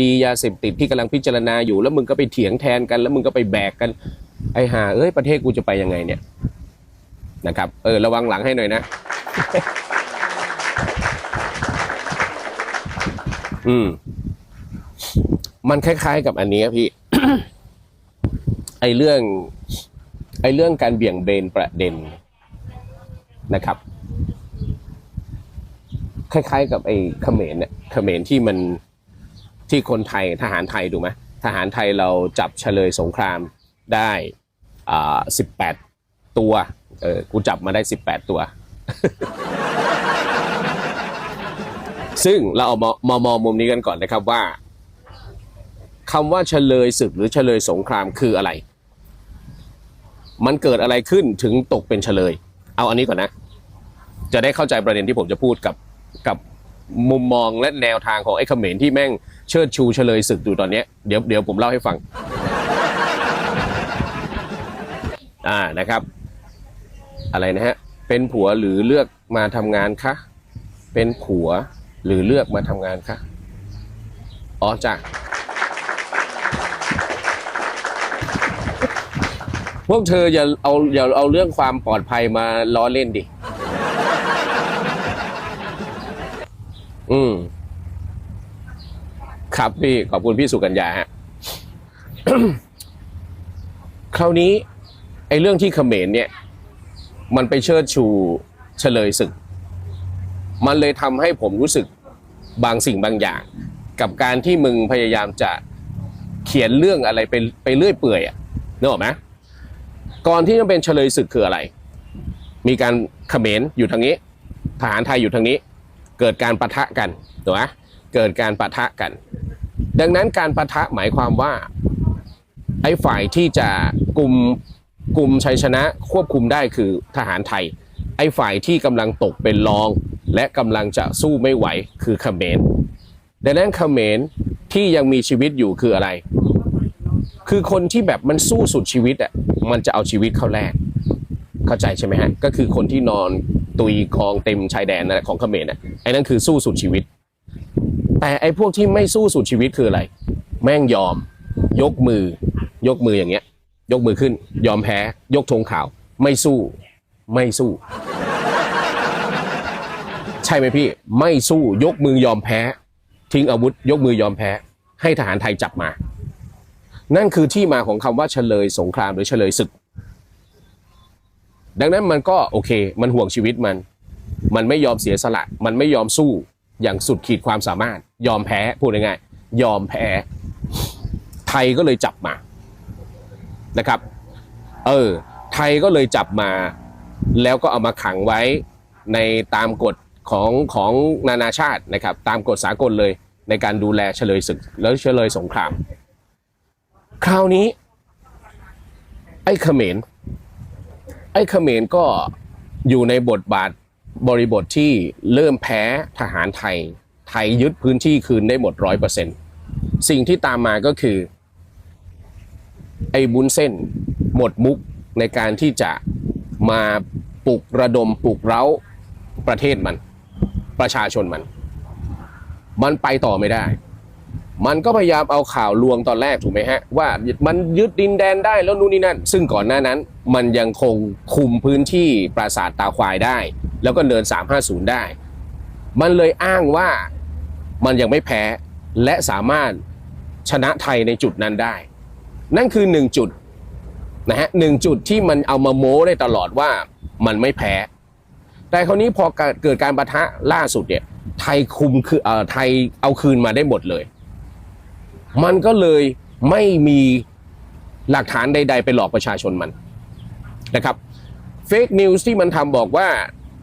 ดียาเสพติดที่กำลังพิจารณาอยู่แล้วมึงก็ไปเถียงแทนกัน แล้วมึงก็ไปแบกกัน ไอ้ห่าเอ้ยประเทศกูจะไปยังไงเนี่ยนะครับ เออ ระวังหลังให้หน่อยนะ อืม มันคล้าย ๆ กับอันนี้พี่ ไอเรื่อง ไอเรื่องการเบี่ยงเบนประเด็นนะครับ คล้าย ๆ กับไอ้เขมรเนี่ยเขมรที่มัน ที่คนไทยทหารไทยถูกไหมทหารไทยเราจับเฉลยสงครามได้อ่าสิบแปดตัวเออกูจับมาได้สิบแปดตัว ซึ่งเราเอามามามองมุมนี้กันก่อนนะครับว่าคำว่าเฉลยศึกหรือเฉลยสงครามคืออะไร มันเกิดอะไรขึ้นถึงตกเป็นเฉลย เอาอันนี้ก่อนนะ จะได้เข้าใจประเด็นที่ผมจะพูดกับกับ มุมมองและแนวทางของไอ้เขมรที่แม่งเชิดชูเฉลยศึกอยู่ตอนเนี้ยเดี๋ยวเดี๋ยวผมเล่าให้ฟัง อ่านะครับ อะไรนะฮะ เป็นผัวหรือเลือกมาทำงานคะเป็นผัวหรือเลือกมาทำงานคะอ๋อจ้ะพวกเธออย่าเอาอย่าเอาเรื่องความปลอดภัยมาล้อเล่นดิ อืม ครับพี่ขอบคุณพี่สุกัญญาฮะ คราวนี้ ไอ้เรื่องที่เขมรเนี่ย มันไปเชิดชูเฉลยศึก มันเลยทำให้ผมรู้สึกบางสิ่งบางอย่าง กับการที่มึงพยายามจะเขียนเรื่องอะไรไปไปเรื่อยเปื่อยอะนึกออกไหมก่อนที่จะเป็นเฉลยศึกคืออะไร มีการเขมรอยู่ทางนี้ ทหารไทยอยู่ทางนี้ เกิดการปะทะกันถูกไหมเกิดการปะทะกัน ดังนั้นการปะทะหมายความว่า ไอ้ฝ่ายที่จะกลุ่มกลุ่มชัยชนะควบคุมได้คือทหารไทย ไอ้ฝ่ายที่กำลังตกเป็นรอง และกำลังจะสู้ไม่ไหวคือเขมรดังนั้นเขมรที่ยังมีชีวิตอยู่คืออะไร คือคนที่แบบมันสู้สุดชีวิตอะมันจะเอาชีวิตเข้าแลกเข้าใจใช่ไหมฮะก็คือคนที่นอน ตุยกองเต็มชายแดนนั่นแหละของเขมรน่ะไอ้นั่นคือสู้สุดชีวิต แต่ไอ้พวกที่ไม่สู้สุดชีวิตคืออะไร แม่งยอม ยกมือ ยกมืออย่างเงี้ย ยกมือขึ้น ยอมแพ้ ยกธงขาว ไม่สู้ ไม่สู้ ใช่ไหมพี่ ไม่สู้ยกมือยอมแพ้ ทิ้งอาวุธ ยกมือยอมแพ้ ให้ทหารไทยจับมา นั่นคือที่มาของคำว่าเฉลยสงครามหรือเฉลยศึก ดังนั้นมันก็โอเค มันห่วงชีวิตมัน มันไม่ยอมเสียสละ มันไม่ยอมสู้อย่างสุดขีดความสามารถ ยอมแพ้พูดง่ายๆยอมแพ้ ไทยก็เลยจับมานะครับ เออ ไทยก็เลยจับมา แล้วก็เอามาขังไว้ในตามกฎของของนานาชาตินะครับ ตามกฎสากลเลยในการดูแลเฉลยศึกแล้วเฉลยสงคราม คราวนี้ ไอ้เขมร ไอ้เขมรก็อยู่ในบทบาทบริบทที่เริ่มแพ้ทหารไทย ไทยยึดพื้นที่คืนได้หมดร้อยเปอร์เซ็นสิ่งที่ตามมาก็คือ ไอ้บุญเส้นหมดมุกในการที่จะมาปลุกระดมปลุกเร้าประเทศมัน ประชาชนมัน มันไปต่อไม่ได้ มันก็พยายามเอาข่าวลวงตอนแรกถูกไหมฮะ ว่ามันยึดดินแดนได้แล้วนู่นนี่นั่น ซึ่งก่อนหน้านั้น มันยังคงคุมพื้นที่ปราสาทตาควายได้ แล้วก็เนิน 350 ได้ มันเลยอ้างว่ามันยังไม่แพ้และสามารถชนะไทยในจุดนั้นได้ นั่นคือหนึ่งจุดนะฮะหนึ่งจุดที่มันเอามาโม้ได้ตลอดว่ามันไม่แพ้ แต่คราวนี้พอเกิดการประทะล่าสุดเนี่ยไทยคุมคือเอ่อไทยเอาคืนมาได้หมดเลย มันก็เลยไม่มีหลักฐานใด ๆ ไปหลอกประชาชนมัน นะครับเฟกนิวส์ที่มันทำบอกว่า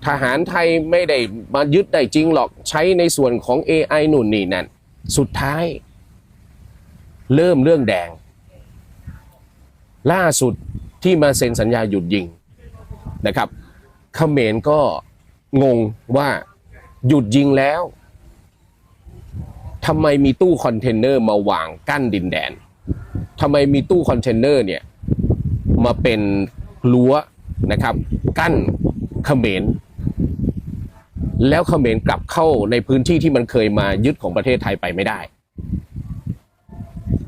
ทหารไทยไม่ได้มายึดได้จริงหรอกใช้ในส่วนของ AI นู่นนี่นั่น สุดท้าย เริ่มเรื่องแดง ล่าสุดที่มาเซ็นสัญญาหยุดยิงนะครับเขมรก็งงว่าหยุดยิงแล้วทำไมมีตู้คอนเทนเนอร์มาวางกั้นดินแดนทำไมมีตู้คอนเทนเนอร์เนี่ยมาเป็น รั้วนะครับ กั้นเขมรแล้วเขมรกลับเข้าในพื้นที่ที่มันเคยมายึดของประเทศไทยไปไม่ได้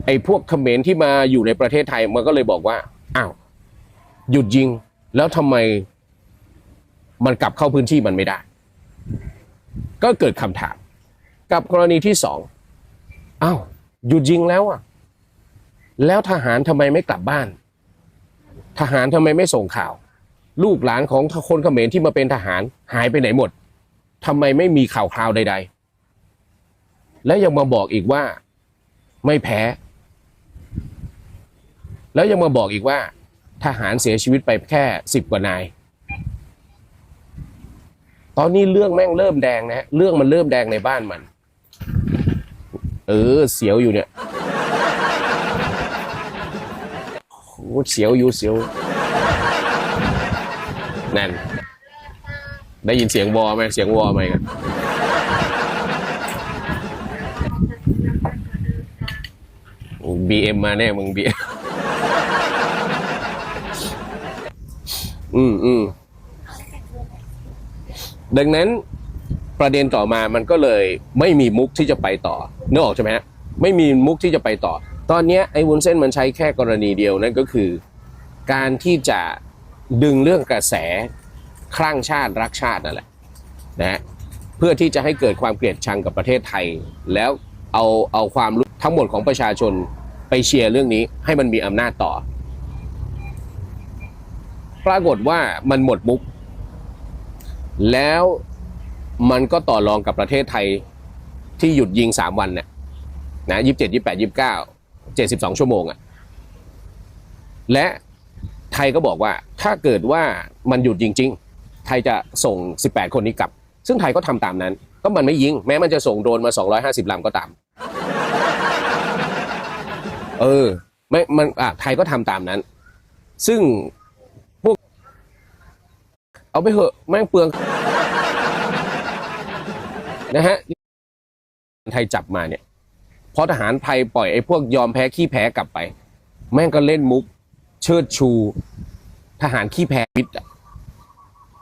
ไอ้พวกเขมรที่มาอยู่ในประเทศไทยมันก็เลยบอกว่าอ้าวหยุดยิงแล้วทำไมมันกลับเข้าพื้นที่มันไม่ได้ ก็เกิดคำถาม กับกรณีที่สองอ้าวหยุดยิงแล้วอะ แล้วทหารทำไมไม่กลับบ้าน ทหารทำไมไม่ส่งข่าว ลูกหลานของคนเขมรที่มาเป็นทหารหายไปไหนหมดทำไมไม่มีข่าวคราวใด ๆ และยังมาบอกอีกว่าไม่แพ้ แล้วยังมาบอกอีกว่า ทหารเสียชีวิตไปแค่สิบกว่านาย ตอนนี้เรื่องแม่งเริ่มแดงนะเรื่องมันเริ่มแดงในบ้านมัน เออ เสียวอยู่เนี่ยโอ้เสียวอยู่เสียวนั่น ได้ยินเสียงวอไหมเสียงวอไหมกันบีเอ็มมาแน่มึงบีอืมอืมดังนั้นประเด็นต่อมามันก็เลยไม่มีมุกที่จะไปต่อนึกออกใช่ไหมฮะไม่มีมุกที่จะไปต่อ ตอนนี้ไอ้วุ้นเส้นมันใช้แค่กรณีเดียวนั่นก็คือ การที่จะดึงเรื่องกระแสคลั่งชาติรักชาตินั่นแหละนะฮะเพื่อที่จะให้เกิดความเกลียดชังกับประเทศไทย แล้วเอาเอาความรู้ทั้งหมดของประชาชนไปเชียร์เรื่องนี้ให้มันมีอำนาจต่อ ปรากฏว่ามันหมดมุก แล้วมันก็ต่อรองกับประเทศไทยที่หยุดยิงสามวันเนี่ยนะยี่สิบเจ็ดยี่แปดยี่เก้า เจ็ดสิบสองชั่วโมงอะและไทยก็บอกว่าถ้าเกิดว่ามันหยุดจริง ๆ ไทยจะส่ง 18 คนนี้กลับ ซึ่งไทยก็ทำตามนั้น ก็มันไม่ยิง แม้มันจะส่งโดรนมา 250ลำก็ตาม เออไม่มันอะไทยก็ทำตามนั้น ซึ่งพวก เอาไปเหอะแม่งเปลืองนะฮะไทยจับมาเนี่ย พอทหารไทยปล่อยไอ้พวกยอมแพ้ขี้แพ้กลับไป แม่งก็เล่นมุก เชิดชู ทหารขี้แพ้วิทย์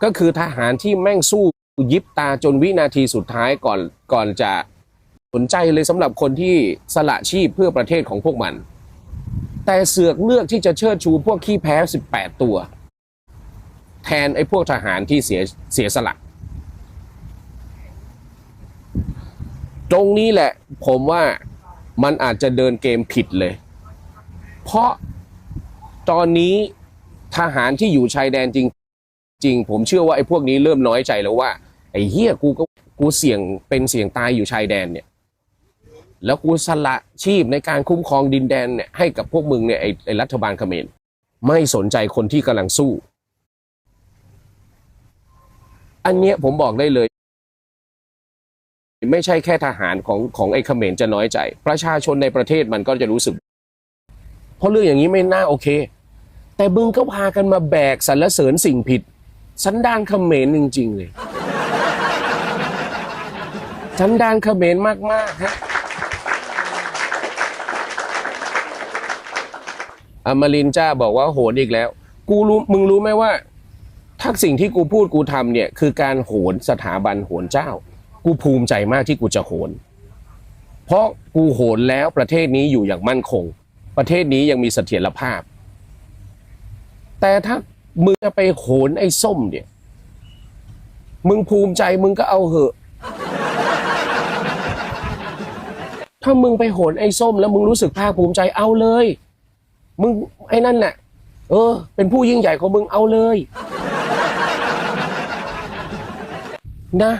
ก็คือทหารที่แม่งสู้ยิบตาจนวินาทีสุดท้ายก่อนก่อนจะสนใจเลยสำหรับคนที่สละชีพเพื่อประเทศของพวกมัน แต่เสือกเลือกที่จะเชิดชูพวกขี้แพ้ 18 ตัว แทนไอ้พวกทหารที่เสียเสียสละ ตรงนี้แหละผมว่า มันอาจจะเดินเกมผิดเลย เพราะตอนนี้ทหารที่อยู่ชายแดนจริงจริงผมเชื่อว่าไอ้พวกนี้เริ่มน้อยใจแล้วว่า ไอ้เฮียกูก็กูเสี่ยงเป็นเสี่ยงตายอยู่ชายแดนเนี่ย แล้วกูสละชีพในการคุ้มครองดินแดนเนี่ยให้กับพวกมึงเนี่ยไอ้ไอ้รัฐบาลเขมรไม่สนใจคนที่กำลังสู้ อันเนี้ยผมบอกได้เลย ไม่ใช่แค่ทหารของของไอ้เขมรจะน้อยใจ ประชาชนในประเทศมันก็จะรู้สึก เพราะเรื่องอย่างนี้ไม่น่าโอเค แต่มึงก็พากันมาแบกสรรเสริญสิ่งผิด สันดานเขมรจริง ๆ เลย สันดานเขมรมากๆฮะอมรินจ้าบอกว่าโหนอีกแล้ว กูรู้มึงรู้ไหมว่าถ้าสิ่งที่กูพูดกูทำเนี่ย คือการโหนสถาบันโหนเจ้า กูภูมิใจมากที่กูจะโหน เพราะกูโหนแล้วประเทศนี้อยู่อย่างมั่นคง ประเทศนี้ยังมีเสถียรภาพ แต่ถ้ามึงจะไปโหนไอ้ส้มเนี่ย มึงภูมิใจมึงก็เอาเหอะ ถ้ามึงไปโหนไอ้ส้ม แล้วมึงรู้สึกภาคภูมิใจเอาเลย มึงไอ้นั่นน่ะเออ เป็นผู้ยิ่งใหญ่ของมึงเอาเลย นะ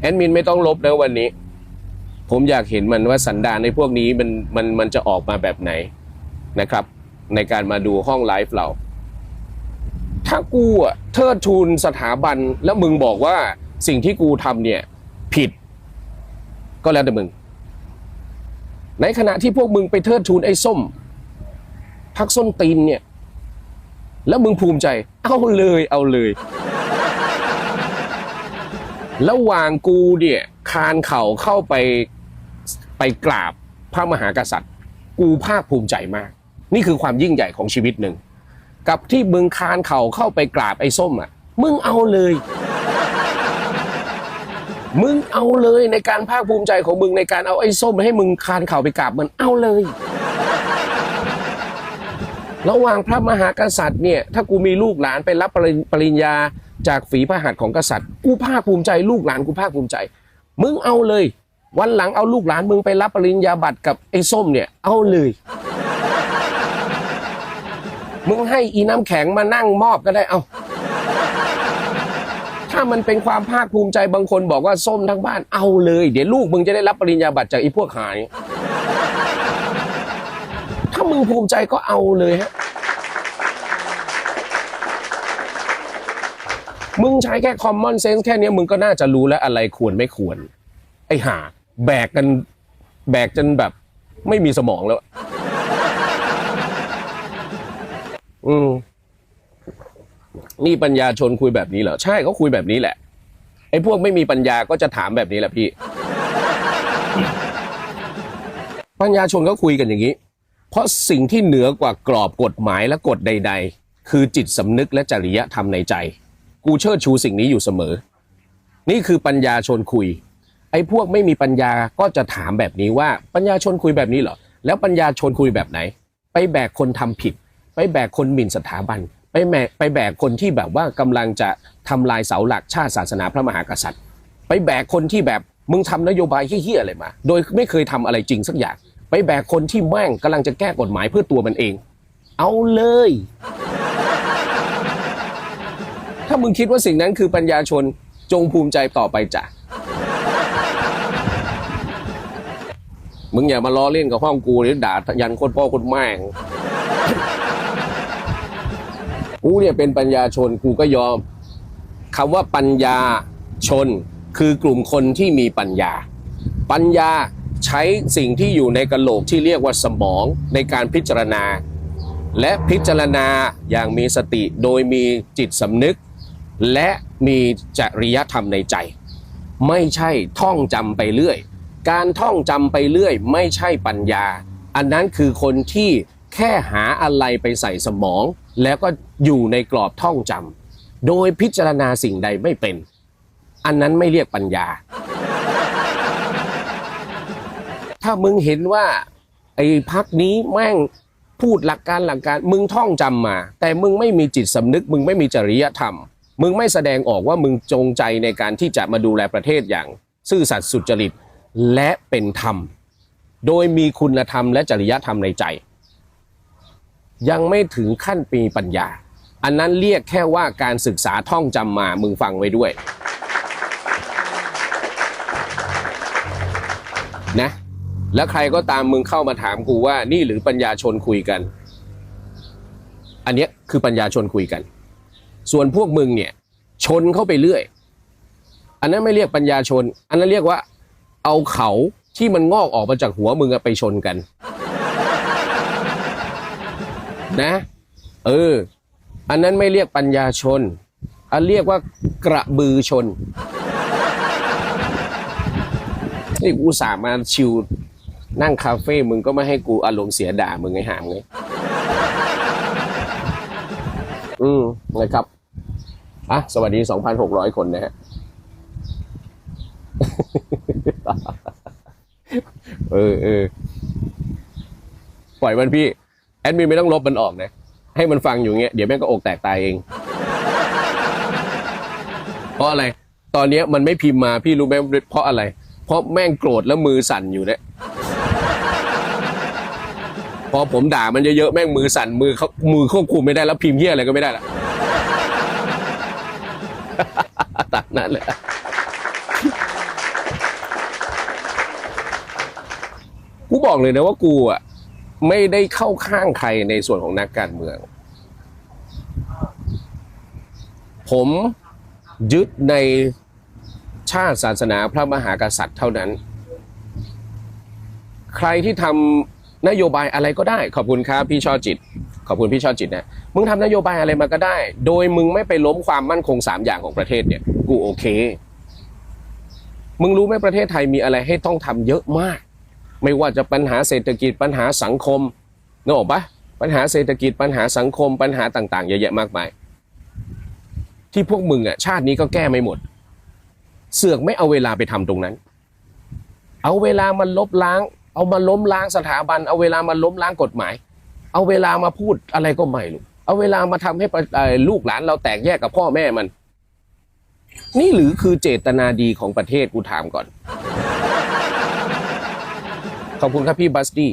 แอดมินไม่ต้องลบแล้ววันนี้ ผมอยากเห็นมันว่าสันดานในพวกนี้มันมันมันจะออกมาแบบไหนนะครับ ในการมาดูห้องไลฟ์เรา ถ้ากูอะเทิดทูนสถาบันแล้วมึงบอกว่าสิ่งที่กูทำเนี่ย ผิด ก็แล้วแต่มึง ในขณะที่พวกมึงไปเทิดทูนไอ้ส้มพักส้นตีนเนี่ย แล้วมึงภูมิใจ เอาเลยเอาเลย ระหว่างกูเนี่ยคานเข่าเข้าไปไปกราบพระมหากษัตริย์ กูภาคภูมิใจมาก นี่คือความยิ่งใหญ่ของชีวิตหนึ่ง กับที่มึงคานเข่าเข้าไปกราบไอ้ส้มอะมึงเอาเลย มึงเอาเลยในการภาคภูมิใจของมึงในการเอาไอ้ส้มให้มึงคานเข่าไปกราบมันเอาเลย ระหว่างพระมหากษัตริย์เนี่ยถ้ากูมีลูกหลานไปรับปริญปริญญา จากฝีพระหัตถ์ของกษัตริย์ กูภาคภูมิใจลูกหลานกูภาคภูมิใจ มึงเอาเลย วันหลังเอาลูกหลานมึงไปรับปริญญาบัตรกับไอ้ส้มเนี่ย เอาเลย มึงให้อีน้ำแข็งมานั่งมอบก็ได้เอาถ้ามันเป็นความภาคภูมิใจบางคนบอกว่าส้มทั้งบ้านเอาเลย เดี๋ยวลูกมึงจะได้รับปริญญาบัตรจากไอ้พวกหาย ถ้ามึงภูมิใจก็เอาเลยฮะ มึงใช้แค่ common sense แค่เนี้ยมึงก็น่าจะรู้แล้วอะไรควรไม่ควร ไอ้ห่าแบกกันแบกจนแบบ ไม่มีสมองแล้ว อืมนี่ปัญญาชนคุยแบบนี้เหรอ ใช่เขาคุยแบบนี้แหละ ไอ้พวกไม่มีปัญญาก็จะถามแบบนี้แหละพี่ ปัญญาชนก็คุยกันอย่างนี้ เพราะสิ่งที่เหนือกว่ากรอบกฎหมายและกฎใด ๆ คือจิตสำนึกและจริยธรรมในใจ กูเชิดชูสิ่งนี้อยู่เสมอ นี่คือปัญญาชนคุย ไอ้พวกไม่มีปัญญาก็จะถามแบบนี้ว่าปัญญาชนคุยแบบนี้เหรอ แล้วปัญญาชนคุยแบบไหน ไปแบกคนทำผิด ไปแบกคนหมิ่นสถาบัน ไปแบกไปแบกคนที่แบบว่ากำลังจะทำลายเสาหลักชาติศาสนาพระมหากษัตริย์ ไปแบกคนที่แบบมึงทำนโยบายเฮี้ยอะไรมา โดยไม่เคยทำอะไรจริงสักอย่าง ไปแบกคนที่แม่งกำลังจะแก้กฎหมายเพื่อตัวมันเอง เอาเลย ถ้ามึงคิดว่าสิ่งนั้นคือปัญญาชนจงภูมิใจต่อไปจ้ะ มึงอย่ามาล้อเล่นกับห้องกูหรือด่ายันโคตรพ่อโคตรแม่งกูเนี่ยเป็นปัญญาชนกูก็ยอมคำว่าปัญญาชนคือกลุ่มคนที่มีปัญญา ปัญญาใช้สิ่งที่อยู่ในกระโหลกที่เรียกว่าสมองในการพิจารณา และพิจารณาอย่างมีสติโดยมีจิตสำนึก และมีจริยธรรมในใจ ไม่ใช่ท่องจำไปเรื่อย การท่องจำไปเรื่อย ไม่ใช่ปัญญา อันนั้นคือคนที่แค่หาอะไรไปใส่สมอง แล้วก็อยู่ในกรอบท่องจำโดยพิจารณาสิ่งใดไม่เป็น อันนั้นไม่เรียกปัญญา ถ้ามึงเห็นว่าไอ้พักนี้แม่งพูดหลักการหลักการ มึงท่องจำมา แต่มึงไม่มีจิตสำนึก มึงไม่มีจริยธรรม มึงไม่แสดงออกว่ามึงจงใจในการที่จะมาดูแลประเทศอย่าง ซื่อสัตย์สุจริตและเป็นธรรม โดยมีคุณธรรมและจริยธรรมในใจ ยังไม่ถึงขั้นปีปัญญา อันนั้นเรียกแค่ว่าการศึกษาท่องจำมามึงฟังไว้ด้วยนะแล้วใครก็ตามมึงเข้ามาถามกูว่านี่หรือปัญญาชนคุยกัน อันเนี้ยคือปัญญาชนคุยกัน ส่วนพวกมึงเนี่ย ชนเข้าไปเรื่อย อันนั้นไม่เรียกปัญญาชน อันนั้นเรียกว่า เอาเขาที่มันงอกออกมาจากหัวมึงไปชนกัน นะ เออ อันนั้นไม่เรียกปัญญาชน อันเรียกว่ากระบือชนนี่กูสามาชิวนั่งคาเฟ่มึงก็ไม่ให้กูอารมณ์เสียด่ามึงไงหามไง อืมนะครับ อะสวัสดี 2,600 คนนะฮะเออเออปล่อยมันพี่ แอดมินไม่ต้องลบมันออกนะ ให้มันฟังอยู่เงี้ย เดี๋ยวแม่งก็อกแตกตายเอง เพราะอะไร ตอนเนี้ยมันไม่พิมพ์มาพี่รู้ไหมเพราะอะไร เพราะแม่งโกรธแล้วมือสั่นอยู่เนี่ยพอผมด่ามันเยอะๆแม่งมือสั่นมือเขามือควบคุมไม่ได้แล้วพิมพ์เฮียอะไรก็ไม่ได้ละ ตามนั้นแหละกูบอกเลยนะว่ากูอะไม่ได้เข้าข้างใครในส่วนของนักการเมือง ผมยึดในชาติศาสนาพระมหากษัตริย์เท่านั้น ใครที่ทำนโยบายอะไรก็ได้ ขอบคุณครับพี่ชอจิต ขอบคุณพี่ชอจิตนะมึงทำนโยบายอะไรมาก็ได้ โดยมึงไม่ไปล้มความมั่นคงสามอย่างของประเทศเนี่ย กูโอเค มึงรู้ไหมประเทศไทยมีอะไรให้ต้องทำเยอะมาก ไม่ว่าจะปัญหาเศรษฐกิจปัญหาสังคมนึกออกปะปัญหาเศรษฐกิจปัญหาสังคมปัญหาต่าง ๆ เยอะแยะมากมายที่พวกมึงอะชาตินี้ก็แก้ไม่หมด เสือกไม่เอาเวลาไปทำตรงนั้น เอาเวลามันลบล้าง เอามาล้มล้างสถาบัน เอาเวลามาล้มล้างกฎหมาย เอาเวลามาพูดอะไรก็ไม่รู้เอาเวลามาทำให้ลูกหลานเราแตกแยกกับพ่อแม่มัน นี่หรือคือเจตนาดีของประเทศกูถามก่อน ขอบคุณครับพี่บัสตี้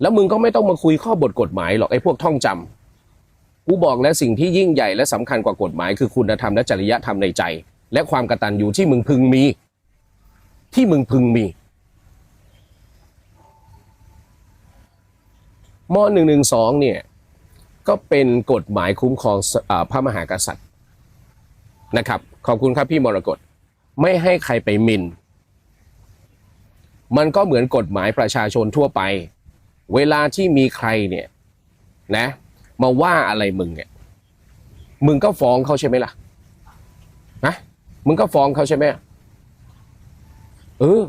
แล้วมึงก็ไม่ต้องมาคุยข้อบทกฎหมายหรอกไอ้พวกท่องจำกูบอกแล้วสิ่งที่ยิ่งใหญ่และสำคัญกว่ากฎหมาย คือคุณธรรมและจริยธรรมในใจ และความกตัญญูที่มึงพึงมี ที่มึงพึงมี มหนึ่งหนึ่งสองเนี่ยก็เป็นกฎหมายคุ้มครองอพระมหากษัตริย์นะครับ ขอบคุณครับพี่มรกตไม่ให้ใครไปมิน มันก็เหมือนกฎหมายประชาชนทั่วไป เวลาที่มีใครเนี่ยนะมาว่าอะไรมึงเนี่ยมึงก็ฟ้องเขาใช่ไหมล่ะนะมึงก็ฟ้องเขาใช่ไหมเออ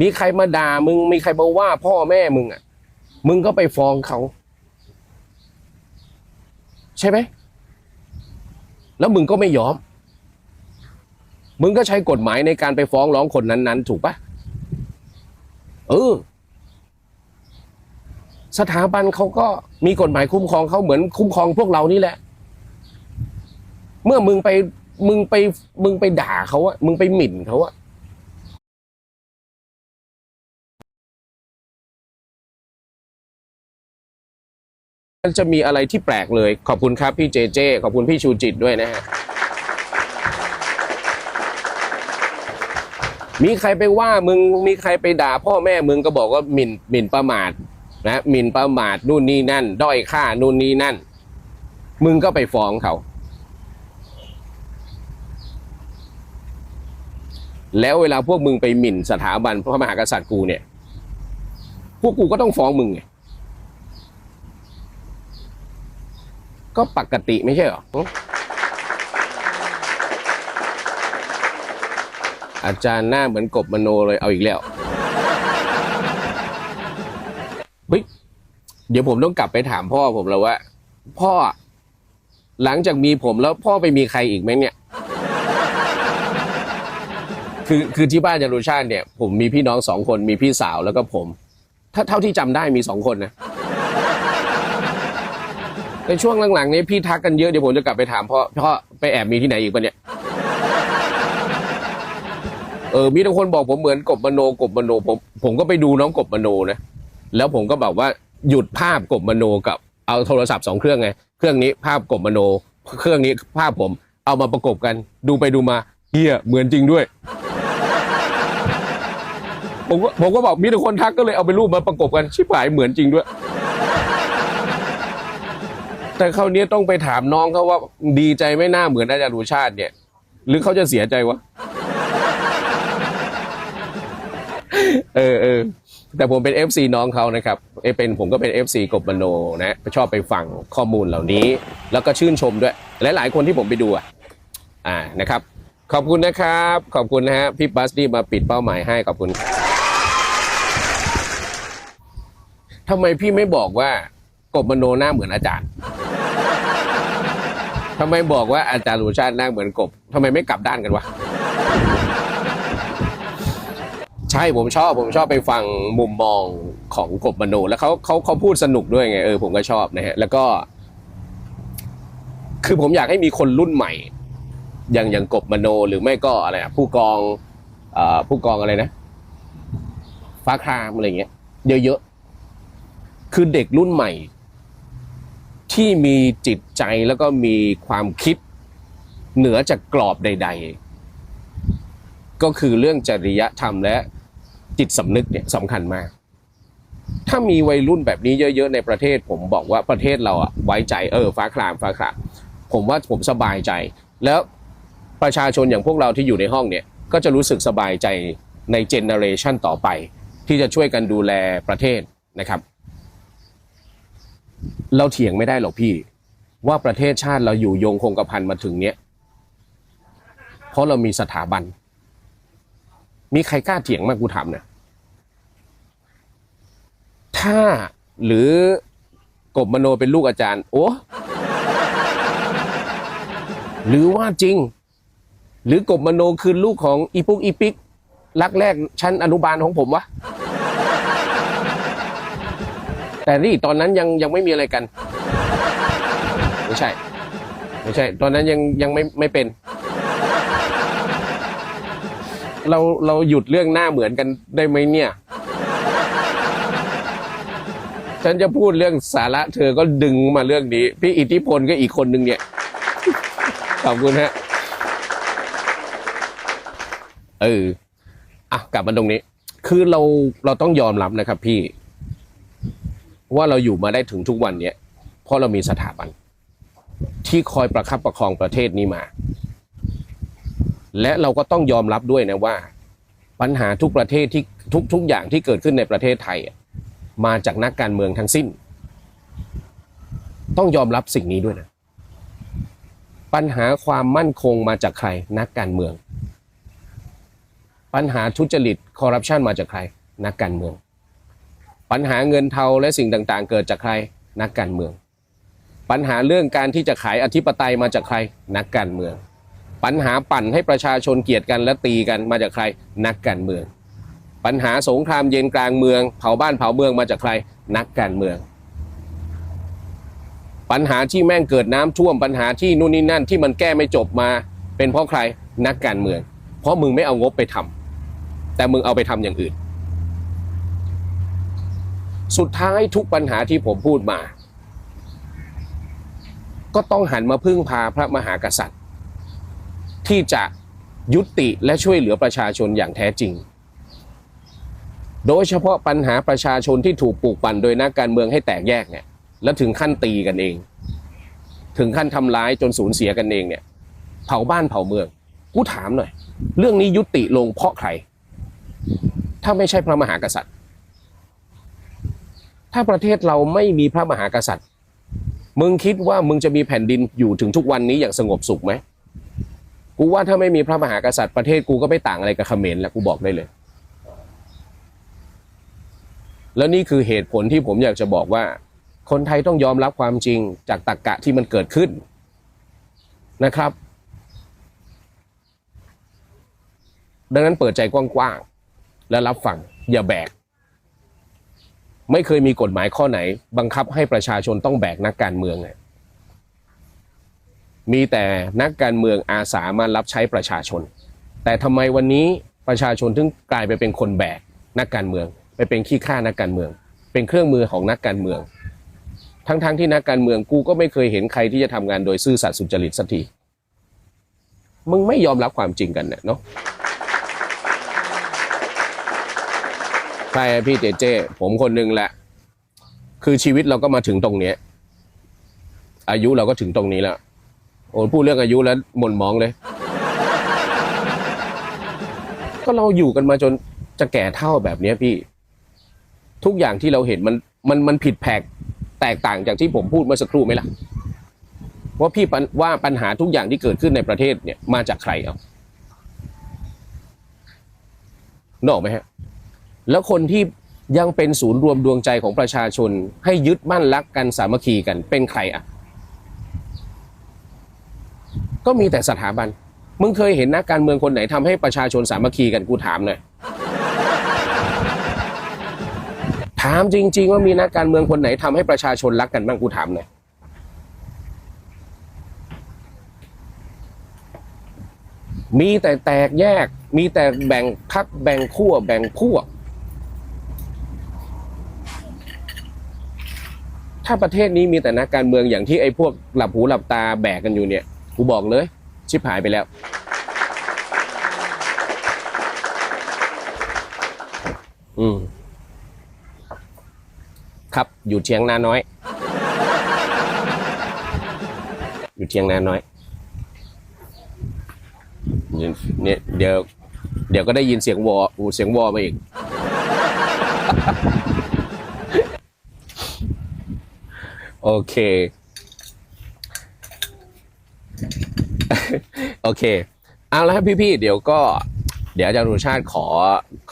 มีใครมาด่ามึงมีใครมาว่าพ่อแม่มึงอะ มึงก็ไปฟ้องเขา ใช่ไหม แล้วมึงก็ไม่ยอม มึงก็ใช้กฎหมายในการไปฟ้องร้องคนนั้น ๆ ถูกปะเออ สถาบันเขาก็มีกฎหมายคุ้มครองเขาเหมือนคุ้มครองพวกเรานี่แหละ เมื่อมึงไปมึงไปมึงไปด่าเขาอะมึงไปหมิ่นเขาอะันจะมีอะไรที่แปลกเลย ขอบคุณครับพี่เจเจ ขอบคุณพี่ชูจิตด้วยนะฮะมีใครไปว่ามึงมีใครไปด่าพ่อแม่มึงก็บอกว่าหมิ่นหมิ่นประมาทนะหมิ่นประมาทนู่นนี่นั่น ด้อยค่านู่นนี่นั่น มึงก็ไปฟ้องเขา แล้วเวลาพวกมึงไปหมิ่นสถาบันพระมหากษัตริย์กูเนี่ย พวกกูก็ต้องฟ้องมึงไง ก็ปกติไม่ใช่เหรอ อาจารย์หน้าเหมือนกบมโนเลยเอาอีกแล้วเฮ้ยเดี๋ยวผมต้องกลับไปถามพ่อผมแล้วว่า พ่อ หลังจากมีผมแล้วพ่อไปมีใครอีกไหมเนี่ย คือคือที่บ้านจารุชาติเนี่ย ผมมีพี่น้องสองคนมีพี่สาวแล้วก็ผม ถ้าเท่าที่จำได้มีสองคนนะ ในช่วงหลังๆนี้พี่ทักกันเยอะเดี๋ยวผมจะกลับไปถามพ่อพ่อไปแอบมีที่ไหนอีกปะเนี่ยเออมีทุกคนบอกผมเหมือนกบมโนกบมโนผมผมก็ไปดูน้องกบมโนนะแล้วผมก็แบบว่าหยุดภาพกบมโนกับเอาโทรศัพท์สองเครื่องไงเครื่องนี้ภาพกบมโน เครื่องนี้ภาพผมเอามาประกบกัน ดูไปดูมาเฮียเหมือนจริงด้วยผมก็ผมก็บอกมีแต่คนทักก็เลยเอาไปรูปมาประกบกันชิบหายเหมือนจริงด้วย แต่คราวนี้ต้องไปถามน้องเขาว่าดีใจไม่น่าเหมือนอาจารย์รุชาติเนี่ย หรือเขาจะเสียใจวะ เออเออแต่ผมเป็น FC น้องเขานะครับเอเป็นผมก็เป็น FC กบมโนนะชอบไปฟังข้อมูลเหล่านี้ แล้วก็ชื่นชมด้วย หลายๆคนที่ผมไปดูอะอ่านะครับ ขอบคุณนะครับ ขอบคุณนะฮะพี่บัสดี้มาปิดเป้าหมายให้ขอบคุณทำไมพี่ไม่บอกว่ากบมโนหน้าเหมือนอาจารย์ ทำไมบอกว่าอาจารย์สุชาติหน้าเหมือนกบทำไมไม่กลับด้านกันวะ ใช่ผมชอบผมชอบไปฟังมุมมองของกบมโนแล้วเขาเขาเขาพูดสนุกด้วยไงเออผมก็ชอบนะฮะแล้วก็ คือผมอยากให้มีคนรุ่นใหม่ อย่างอย่างกบมโนหรือไม่ก็อะไรอะผู้กองอผู้กองอะไรนะฟ้าครามอะไรเงี้ยเยอะๆคือเด็กรุ่นใหม่ ที่มีจิตใจแล้วก็มีความคิดเหนือจากกรอบใด ๆ ก็คือเรื่องจริยธรรมและจิตสำนึกเนี่ยสำคัญมาก ถ้ามีวัยรุ่นแบบนี้เยอะๆในประเทศ ผมบอกว่าประเทศเราอะไว้ใจเออฟ้าครามฟ้าครามผมว่าผมสบายใจ แล้วประชาชนอย่างพวกเราที่อยู่ในห้องเนี่ยก็จะรู้สึกสบายใจในเจเนอเรชันต่อไป ที่จะช่วยกันดูแลประเทศนะครับ เราเถียงไม่ได้หรอกพี่ ว่าประเทศชาติเราอยู่ยงคงกระพันมาถึงเนี้ยเพราะเรามีสถาบัน มีใครกล้าเถียงมากกูถามเนี่ยถ้าหรือกบมโนเป็นลูกอาจารย์ โอ้หรือว่าจริง หรือกบมโนคือลูกของอีปุกอีปิกรักแรกชั้นอนุบาลของผมวะ แต่นี่ตอนนั้นยังยังไม่มีอะไรกัน ไม่ใช่ ไม่ใช่ ตอนนั้นยังยังไม่ไม่เป็น เราเราหยุดเรื่องหน้าเหมือนกันได้ไหมเนี่ย ฉันจะพูดเรื่องสาระเธอก็ดึงมาเรื่องนี้ พี่อิทธิพลก็อีกคนหนึ่งเนี่ย ขอบคุณฮะ เออ อะ กลับมาตรงนี้ คือเราเราต้องยอมรับนะครับพี่ ว่าเราอยู่มาได้ถึงทุกวันเนี้ยเพราะเรามีสถาบัน ที่คอยประคับประคองประเทศนี้มา และเราก็ต้องยอมรับด้วยนะว่า ปัญหาทุกประเทศที่ทุกทุกอย่างที่เกิดขึ้นในประเทศไทย มาจากนักการเมืองทั้งสิ้น ต้องยอมรับสิ่งนี้ด้วยนะ ปัญหาความมั่นคงมาจากใครนักการเมือง ปัญหาทุจริตคอร์รัปชันมาจากใครนักการเมือง ปัญหาเงินเทาและสิ่งต่างๆ เกิดจากใครนักการเมือง ปัญหาเรื่องการที่จะขายอธิปไตยมาจากใครนักการเมือง ปัญหาปั่นให้ประชาชนเกลียดกันและตีกันมาจากใครนักการเมือง ปัญหาสงครามเย็นกลางเมือง เผาบ้านเผาเมืองมาจากใครนักการเมือง ปัญหาที่แม่งเกิดน้ำท่วมปัญหาที่นู่นนี่นั่นที่มันแก้ไม่จบมา เป็นเพราะใครนักการเมือง เพราะมึงไม่เอางบไปทำแต่มึงเอาไปทำอย่างอื่น สุดท้ายทุกปัญหาที่ผมพูดมา ก็ต้องหันมาพึ่งพาพระมหากษัตริย์ ที่จะยุติและช่วยเหลือประชาชนอย่างแท้จริง โดยเฉพาะปัญหาประชาชนที่ถูกปลูกปั่นโดยนักการเมืองให้แตกแยกเนี่ย แล้วถึงขั้นตีกันเอง ถึงขั้นทำร้ายจนสูญเสียกันเองเนี่ย เผาบ้านเผาเมือง กูถามหน่อย เรื่องนี้ยุติลงเพราะใคร ถ้าไม่ใช่พระมหากษัตริย์ ถ้าประเทศเราไม่มีพระมหากษัตริย์ มึงคิดว่ามึงจะมีแผ่นดินอยู่ถึงทุกวันนี้อย่างสงบสุขไหมกูว่าถ้าไม่มีพระมหากษัตริย์ประเทศกูก็ไม่ต่างอะไรกับเขมรแล้วกูบอกได้เลย แล้วนี่คือเหตุผลที่ผมอยากจะบอกว่า คนไทยต้องยอมรับความจริงจากตรรกกะที่มันเกิดขึ้นนะครับ ดังนั้นเปิดใจกว้างๆและรับฟังอย่าแบก ไม่เคยมีกฎหมายข้อไหน บังคับให้ประชาชนต้องแบกนักการเมืองเนี่ยมีแต่นักการเมืองอาสามารับใช้ประชาชน แต่ทำไมวันนี้ประชาชนถึงกลายไปเป็นคนแบกนักการเมือง ไปเป็นขี้ข้านักการเมือง เป็นเครื่องมือของนักการเมือง ทั้งๆทที่นักการเมืองกูก็ไม่เคยเห็นใครที่จะทำงานโดยซื่อสัตย์สุจริตสักทีมึงไม่ยอมรับความจริงกันเนี่ยเนาะ ใช่พี่เจเจ ผมคนหนึ่งแหละ คือชีวิตเราก็มาถึงตรงเนี้ย อายุเราก็ถึงตรงนี้แล้วโอ้พูดเรื่องอายุแล้วหม่นมองเลย ก็เราอยู่กันมาจนจะแก่เท่าแบบเนี้ยพี่ ทุกอย่างที่เราเห็นมันมันมันผิดแผกแตกต่างจากที่ผมพูดเมื่อสักครู่ไหมล่ะว่าพี่ว่าปัญหาทุกอย่างที่เกิดขึ้นในประเทศเนี่ยมาจากใครเอานกออกไหมฮะ แล้วคนที่ยังเป็นศูนย์รวมดวงใจของประชาชน ให้ยึดมั่นรักกันสามัคคีกันเป็นใครอะ ก็มีแต่สถาบัน มึงเคยเห็นนักการเมืองคนไหนทำให้ประชาชนสามัคคีกันกูถามหน่อยถามจริง ๆ ว่ามีนักการเมืองคนไหนทำให้ประชาชนรักกันบ้างกูถามหน่อยมีแต่แตกแยก มีแต่แบ่งพักแบ่งขั้วแบ่งพวก ถ้าประเทศนี้มีแต่นักการเมืองอย่างที่ไอ้พวกหลับหูหลับตาแบกกันอยู่เนี่ยกูบอกเลย ชิบหายไปแล้ว อืมครับอยู่เชียงนาน้อย อยู่เชียงนาน้อยเนี่ยเดี๋ยว เดี๋ยวก็ได้ยินเสียงวออูเสียงวอมาอีก โอเค โอเค เอาละครับพี่ๆ เดี๋ยวก็ เดี๋ยวอาจารย์รุชาติขอ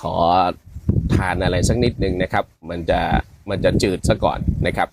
ขอทานอะไรสักนิดนึงนะครับ มันจะมันจะจืดซะก่อนนะครับ